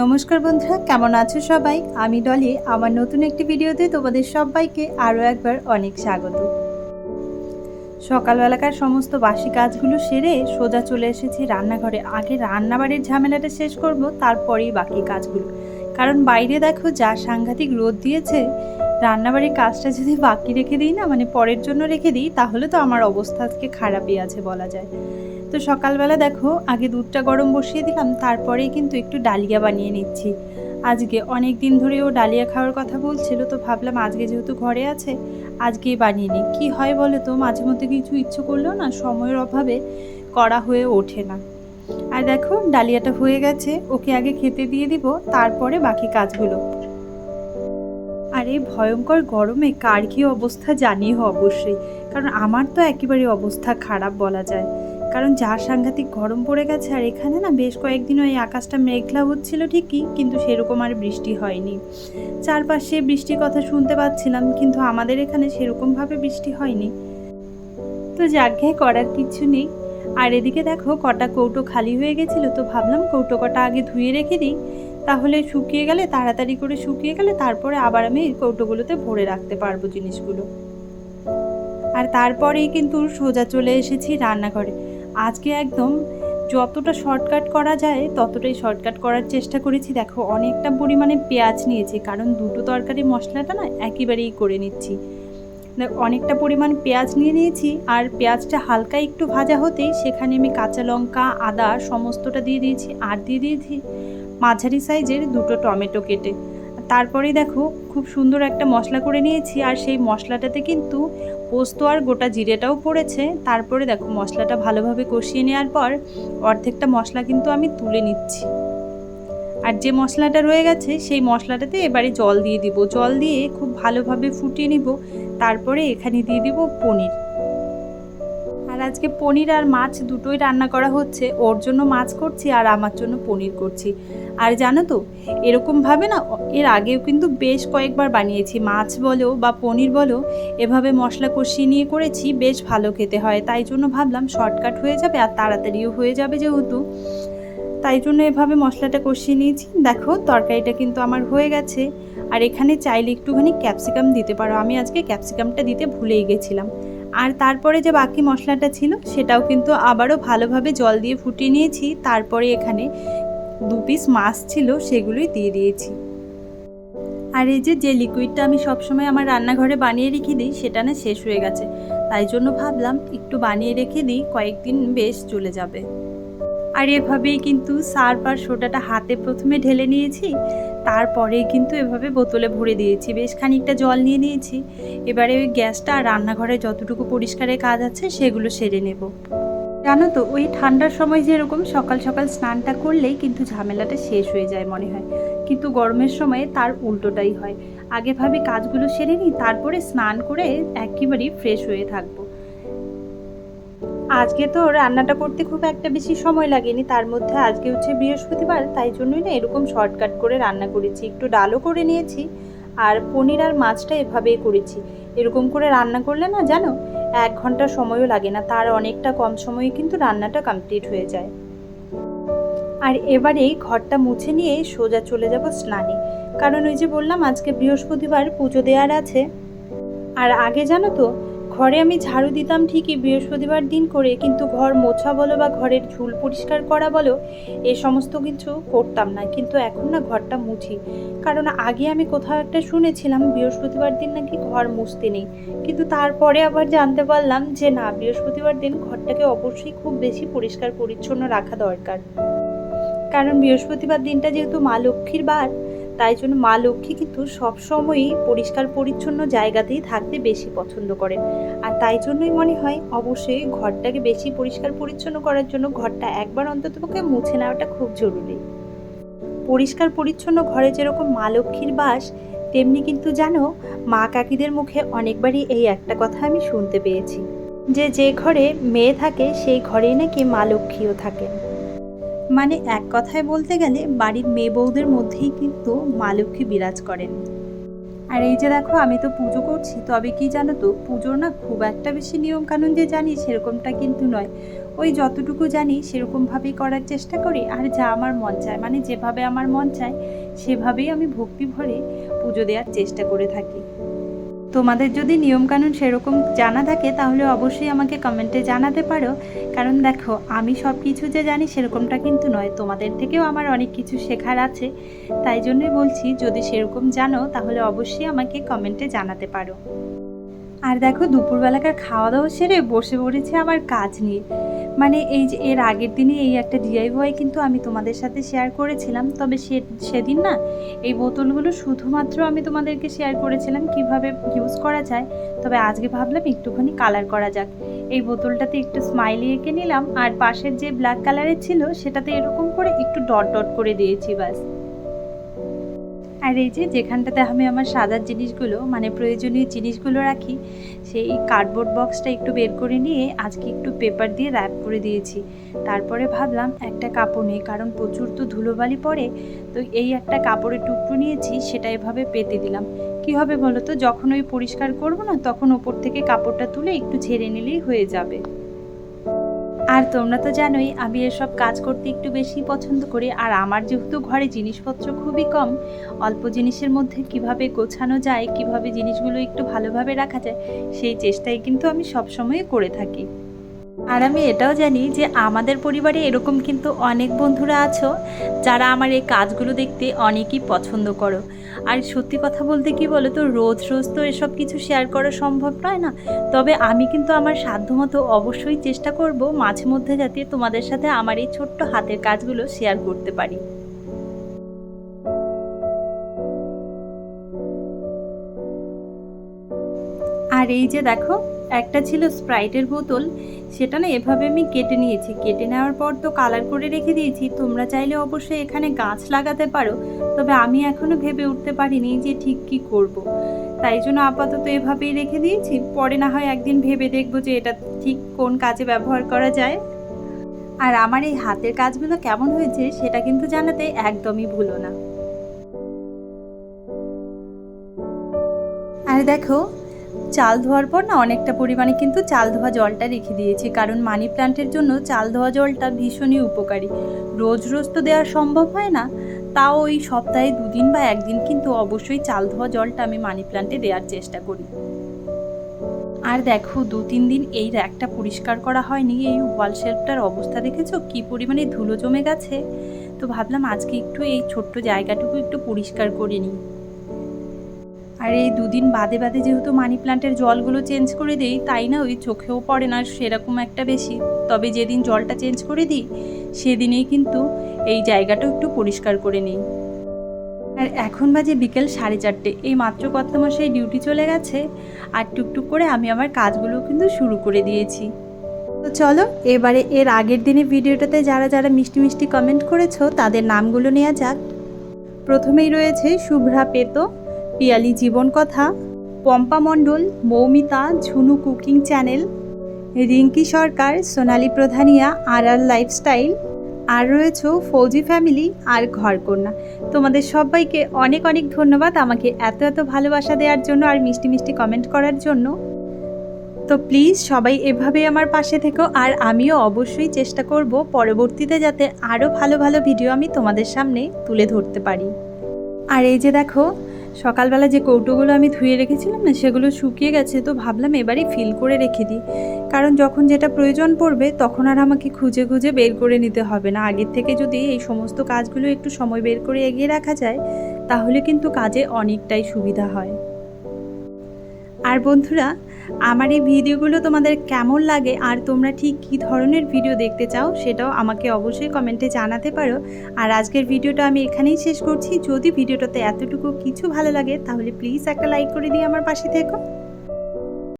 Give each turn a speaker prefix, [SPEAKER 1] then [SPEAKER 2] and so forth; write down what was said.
[SPEAKER 1] নমস্কার বন্ধুরা, কেমন আছো সবাই? আমি ডলি, আমার নতুন একটি ভিডিওতে তোমাদের সবাইকে আরও একবার অনেক স্বাগত। সকালবেলাকার সমস্ত বাসি কাজগুলো সেরে সোজা চলে এসেছি রান্নাঘরে। আগে রান্নাবাড়ির ঝামেলাটা শেষ করব, তারপরেই বাকি কাজগুলো। কারণ বাইরে দেখো যা সাংঘাতিক রোদ দিয়েছে, রান্নাবাড়ির কাজটা যদি বাকি রেখে দিই না মানে পরের জন্য রেখে দিই, তাহলে তো আমার অবস্থা আজকে খারাপই আছে বলা যায়। তো সকালবেলা দেখো, আগে দুধটা গরম বসিয়ে দিলাম, তারপরেই কিন্তু একটু ডালিয়া বানিয়ে নিচ্ছি। আজকে অনেক দিন ধরে ও ডালিয়া খাওয়ার কথা বলছিল, তো ভাবলাম আজকে যেহেতু ঘরে আছে, আজকেই বানিয়ে নিই। কী হয় বলো তো, মাঝে মধ্যে কিছু ইচ্ছে করলেও না, সময়ের অভাবে করা হয়ে ওঠে না। আর দেখো, ডালিয়াটা হয়ে গেছে, ওকে আগে খেতে দিয়ে দিব, তারপরে বাকি কাজগুলো। আর এই ভয়ঙ্কর গরমে কার কী অবস্থা জানিও অবশ্যই, কারণ আমার তো একেবারে অবস্থা খারাপ বলা যায়। কারণ যা সাংঘাতিক গরম পড়ে গেছে আর এখানে না বেশ কয়েকদিন ওই আকাশটা মেঘলা হচ্ছিল ঠিকই, কিন্তু সেরকম আর বৃষ্টি হয়নি। চারপাশে বৃষ্টির কথা শুনতে পাচ্ছিলাম, কিন্তু আমাদের এখানে সেরকমভাবে বৃষ্টি হয়নি। তো যাকে করার কিছু নেই। আর এদিকে দেখো, কটা কৌটো খালি হয়ে গেছিল, তো ভাবলাম কৌটো কটা আগে ধুয়ে রেখে দিই। তাহলে শুকিয়ে গেলে, তাড়াতাড়ি করে শুকিয়ে গেলে, তারপরে আবার আমি এই কৌটোগুলোতে ভরে রাখতে পারব জিনিসগুলো। আর তারপরেই কিন্তু সোজা চলে এসেছি রান্নাঘরে। আজকে একদম যতটা শর্টকাট করা যায়, ততটাই শর্টকাট করার চেষ্টা করেছি। দেখো, অনেকটা পরিমাণে পেঁয়াজ নিয়েছি, কারণ দুটো তরকারি মশলাটা না একেবারেই করে নিচ্ছি। অনেকটা পরিমাণ পেঁয়াজ নিয়ে নিয়েছি, আর পেঁয়াজটা হালকা একটু ভাজা হতেই সেখানে আমি কাঁচা লঙ্কা, আদা সমস্তটা দিয়ে দিয়েছি, আর দিয়ে দিয়েছি মাঝারি সাইজের দুটো টমেটো কেটে। তারপরেই দেখো, খুব সুন্দর একটা মশলা করে নিয়েছি, আর সেই মশলাটাতে কিন্তু পোস্ত আর গোটা জিরেটাও পড়েছে। তারপরে দেখো মশলাটা ভালোভাবে কষিয়ে নেওয়ার পর অর্ধেকটা মশলা কিন্তু আমি তুলে নিচ্ছি। আর যে মশলাটা রয়ে গেছে, সেই মশলাটাতে এবারে জল দিয়ে দিব। জল দিয়ে খুব ভালোভাবে ফুটিয়ে নিব। তারপরে এখানে দিয়ে দিব পনির। আজকে পনির আর মাছ দুটোই রান্না করা হচ্ছে। ওর জন্য মাছ করছি আর আমার জন্য পনির করছি। আর জানো তো, এরকমভাবে না, এর আগেও কিন্তু বেশ কয়েকবার বানিয়েছি। মাছ বলো বা পনির বলো, এভাবে মশলা কষিয়ে নিয়ে করেছি, বেশ ভালো খেতে হয়। তাই জন্য ভাবলাম শর্টকাট হয়ে যাবে আর তাড়াতাড়িও হয়ে যাবে যেহেতু। তাই জন্য এভাবে মশলাটা কষিয়ে নিয়েছি। দেখো, তরকারিটা কিন্তু আমার হয়ে গেছে। আর এখানে চাইলে একটুখানি ক্যাপসিকাম দিতে পারো। আমি আজকে ক্যাপসিকামটা দিতে ভুলেই গেছিলাম। আর তারপরে যে বাকি মশলাটা ছিল, সেটাও কিন্তু আবারও ভালোভাবে জল দিয়ে ফুটিয়ে নিয়েছি। তারপরে এখানে দু পিস মাছ ছিল, সেগুলোই দিয়ে দিয়েছি। আর এই যে যে লিকুইডটা আমি সবসময় আমার রান্নাঘরে বানিয়ে রেখে দিই, সেটা না শেষ হয়ে গেছে। তাই জন্য ভাবলাম, একটু বানিয়ে রেখে দিই, কয়েকদিন বেশ চলে যাবে। আর এভাবেই কিন্তু সার্ফ আর সোডাটা হাতে প্রথমে ঢেলে নিয়েছি তারপরে কিন্তু এভাবে বোতলে ভরে দিয়েছি। বেশ খানিকটা জল নিয়ে নিয়েছি। এবারে ওই গ্যাসটা আর রান্নাঘরে যতটুকু পরিষ্কারের কাজ আছে সেগুলো সেরে নেব। জানো তো, ওই ঠান্ডার সময় যেরকম সকাল সকাল স্নানটা করলেই কিন্তু ঝামেলাটা শেষ হয়ে যায় মনে হয়। কিন্তু গরমের সময়ে তার উল্টোটাই হয়। আগে ভাবে কাজগুলো সেরে নিই, তারপরে স্নান করে একেবারেই ফ্রেশ হয়ে থাকব। আজকে তো রান্নাটা করতে খুব একটা বেশি সময় লাগেনি, তার মধ্যে আজকে হচ্ছে বৃহস্পতিবার, তাই জন্যই না এরকম শর্টকাট করে রান্না করেছি। একটু ডালও করে নিয়েছি, আর পনির আর মাছটা এভাবেই করেছি। এরকম করে রান্না করলে না জানো, এক ঘণ্টা সময়ও লাগে না, তার অনেকটা কম সময়ে কিন্তু রান্নাটা কমপ্লিট হয়ে যায়। আর এবারে ঘরটা মুছে নিয়ে সোজা চলে যাব স্নানে। কারণ ওই যে বললাম, আজকে বৃহস্পতিবার পুজো দেওয়ার আছে। আর আগে জানো তো ঘরে আমি ঝাড়ু দিতাম ঠিকই বৃহস্পতিবার দিন করে, কিন্তু ঘর মোছা বলো বা ঘরের ঝুল পরিষ্কার করা বলো, এ সমস্ত কিছু করতাম না। কিন্তু এখন না ঘরটা মুছি। কারণ আগে আমি কোথাও একটা শুনেছিলাম, বৃহস্পতিবার দিন নাকি ঘর মুছতে নেই। কিন্তু তারপরে আবার জানতে পারলাম যে না, বৃহস্পতিবার দিন ঘরটাকে অবশ্যই খুব বেশি পরিষ্কার পরিচ্ছন্ন রাখা দরকার। কারণ বৃহস্পতিবার দিনটা যেহেতু মা লক্ষ্মীর বার তাই জন্য মা লক্ষ্মী কিন্তু সবসময়ই পরিষ্কার পরিচ্ছন্ন জায়গাতেই থাকতে বেশি পছন্দ করেন। আর তাই জন্যই মনে হয় অবশ্যই ঘরটাকে বেশি পরিষ্কার পরিচ্ছন্ন করার জন্য ঘরটা একবার অন্তত পক্ষে মুছে নেওয়াটা খুব জরুরি। পরিষ্কার পরিচ্ছন্ন ঘরে যেরকম মা লক্ষ্মীর বাস, তেমনি কিন্তু জানো, মা কাকিদের মুখে অনেকবারই এই একটা কথা আমি শুনতে পেয়েছি। যে যে ঘরে মেয়ে থাকে, সেই ঘরেই নাকি মা লক্ষ্মীও থাকেন। মানে এক কথায় বলতে গেলে বাড়ির মেয়ে বউদের মধ্যেই কিন্তু মা লক্ষ্মী বিরাজ করেন। আর এই যে দেখো, আমি তো পুজো করছি, তবে কি জানো তো, পুজোর না খুব একটা বেশি নিয়ম কানুন যে জানি সেরকমটা কিন্তু নয়। ওই যতটুকু জানি সেরকমভাবেই করার চেষ্টা করি, আর যা আমার মন চায় মানে যেভাবে আমার মন চায়, সেভাবেই আমি ভক্তি ভরে পুজো দেওয়ার চেষ্টা করে থাকি। তোমাদের যদি নিয়মকানুন সেরকম জানা থাকে, তাহলে অবশ্যই আমাকে কমেন্টে জানাতে পারো। কারণ দেখো, আমি সব কিছু যে জানি সেরকমটা কিন্তু নয়। তোমাদের থেকেও আমার অনেক কিছু শেখার আছে। তাই জন্যই বলছি, যদি সেরকম জানো, তাহলে অবশ্যই আমাকে কমেন্টে জানাতে পারো। আর দেখো, দুপুরবেলাকার খাওয়া দাওয়া সেরে বসে পড়েছে আমার কাজ নিয়ে। মানে এই যে এর আগের দিনে এই একটা ডিআইওয়াই কিন্তু আমি তোমাদের সাথে শেয়ার করেছিলাম। তবে সে, সেদিন না এই বোতলগুলো শুধুমাত্র আমি তোমাদেরকে শেয়ার করেছিলাম কীভাবে ইউজ করা যায়। তবে আজকে ভাবলাম একটুখানি কালার করা যাক। এই বোতলটাতে একটু স্মাইলি এঁকে নিলাম আর পাশের যে ব্ল্যাক কালারের ছিল সেটাতে এরকম করে একটু ডট ডট করে দিয়েছি বাস আর এই যে যেখানটাতে আমি আমার সাজার জিনিসগুলো মানে প্রয়োজনীয় জিনিসগুলো রাখি, সেই কার্ডবোর্ড বক্সটা একটু বের করে নিয়ে আজকে একটু পেপার দিয়ে র্যাপ করে দিয়েছি। তারপরে ভাবলাম একটা কাপড় নেই, কারণ প্রচুর তো ধুলোবালি পড়ে, তো এই একটা কাপড়ের টুকরো নিয়েছি, সেটা এভাবে পেতে দিলাম। কি হবে বলো তো যখন ওই পরিষ্কার করব না, তখন ওপর থেকে কাপড়টা তুলে একটু ঝেড়ে নিলেই হয়ে যাবে। আর তোমরা তো জানোই, আমি এসব কাজ করতে একটু বেশি পছন্দ করি। আর আমার যেহেতু ঘরে জিনিসপত্র খুবই কম, অল্প জিনিসের মধ্যে কীভাবে গোছানো যায়, কীভাবে জিনিসগুলো একটু ভালোভাবে রাখা যায়, সেই চেষ্টাই কিন্তু আমি সবসময় করে থাকি। আর আমি এটাও জানি যে আমাদের পরিবারে এরকম কিন্তু অনেক বন্ধুরা আছো যারা আমার এই কাজগুলো দেখতে অনেকই পছন্দ করো। আর সত্যি কথা বলতে কি বলো তো রোজ রোজ তো এসব কিছু শেয়ার করা সম্ভব নয় না? তবে আমি কিন্তু আমার সাধ্যমতো অবশ্যই চেষ্টা করব মাঝে মধ্যে যাতে তোমাদের সাথে আমার এই ছোট্ট হাতের কাজগুলো শেয়ার করতে পারি। আর এই যে দেখো একটা ছিল স্প্রাইটের বোতল, সেটা না এভাবে আমি কেটে নিয়েছি। কেটে নেওয়ার পর তো কালার করে রেখে দিয়েছি। তোমরা চাইলে অবশ্যই এখানে গাছ লাগাতে পারো, তবে আমি এখনও ভেবে উঠতে পারিনি যে ঠিক কি করব। তাই জন্য আপাতত এভাবেই রেখে দিয়েছি। পরে না হয় একদিন ভেবে দেখব যে এটা ঠিক কোন কাজে ব্যবহার করা যায়। আর আমার এই হাতের কাজগুলো কেমন হয়েছে, সেটা কিন্তু জানাতে একদমই ভুলো না। আর দেখো চাল ধোয়ার পর না অনেকটা পরিমাণে কিন্তু চাল ধোয়া জলটা রেখে দিয়েছি। কারণ মানি প্ল্যান্টের জন্য চাল ধোয়া জলটা ভীষণই উপকারী। রোজ রোজ তো দেওয়া সম্ভব হয় না। তাও ওই সপ্তাহে দুদিন বা একদিন কিন্তু অবশ্যই চাল ধোয়া জলটা আমি মানি প্ল্যান্টে দেওয়ার চেষ্টা করি। আর দেখো দু তিন দিন এই র্যাকটা পরিষ্কার করা হয়নি। এই ওয়াল শেলফটার অবস্থা দেখেছ? কি পরিমাণে ধুলো জমে গেছে? তো ভাবলাম আজকে একটু এই ছোট্ট জায়গাটুকু একটু পরিষ্কার করে নিই। আর এই দুদিন বাদে বাদে যেহেতু মানি প্লান্টের জলগুলো চেঞ্জ করে দিই, তাই না ওই চোখেও পড়ে না সেরকম একটা বেশি। তবে যেদিন জলটা চেঞ্জ করে দিই, সেদিনেই কিন্তু এই জায়গাটাও একটু পরিষ্কার করে নিই। আর এখন বাজে বিকেল সাড়ে চারটে, এই মাত্র কর্তামশাই ডিউটি চলে গেছে, আর টুকটুক করে আমি আমার কাজগুলো কিন্তু শুরু করে দিয়েছি। তো চলো, এবারে এর আগের দিনে ভিডিওটাতে যারা যারা মিষ্টি মিষ্টি কমেন্ট করেছ, তাদের নামগুলো নেওয়া যাক। প্রথমেই রয়েছে শুভ্রা পেতো পিয়ালি জীবন কথা, পম্পা মণ্ডল, মৌমিতা, ঝুনু কুকিং চ্যানেল, রিঙ্কি সরকার, সোনালি প্রধানিয়া আর আর লাইফস্টাইল, আর রয়েছে ফৌজি ফ্যামিলি আর ঘরকন্যা। তোমাদের সবাইকে অনেক অনেক ধন্যবাদ আমাকে এত এত ভালোবাসা দেওয়ার জন্য আর মিষ্টি মিষ্টি কমেন্ট করার জন্য। তো প্লিজ সবাই এভাবেই আমার পাশে থেকো আর আমিও অবশ্যই চেষ্টা করব পরবর্তীতে যাতে আরও ভালো ভালো ভিডিও আমি তোমাদের সামনে তুলে ধরতে পারি। আর এই যে দেখো সকালবেলা যে কৌটোগুলো আমি ধুয়ে রেখেছিলাম না, সেগুলো শুকিয়ে গেছে, তো ভাবলাম এবারই ফিল করে রেখে দিই। কারণ যখন যেটা প্রয়োজন পড়বে, তখন আর আমাকে খুঁজে খুঁজে বের করে নিতে হবে না। আগের থেকে যদি এই সমস্ত কাজগুলো একটু সময় বের করে এগিয়ে রাখা যায়, তাহলে কিন্তু কাজে অনেকটাই সুবিধা হয়। আর বন্ধুরা আমার এই ভিডিওগুলো তোমাদের কেমন লাগে আর তোমরা ঠিক কী ধরনের ভিডিও দেখতে চাও সেটাও আমাকে অবশ্যই কমেন্টে জানাতে পারো। আর আজকের ভিডিওটা আমি এখানেই শেষ করছি। যদি ভিডিওটাতে এতটুকু কিছু ভালো লাগে তাহলে প্লিজ একটা লাইক করে দিয়ে আমার পাশে থেকো।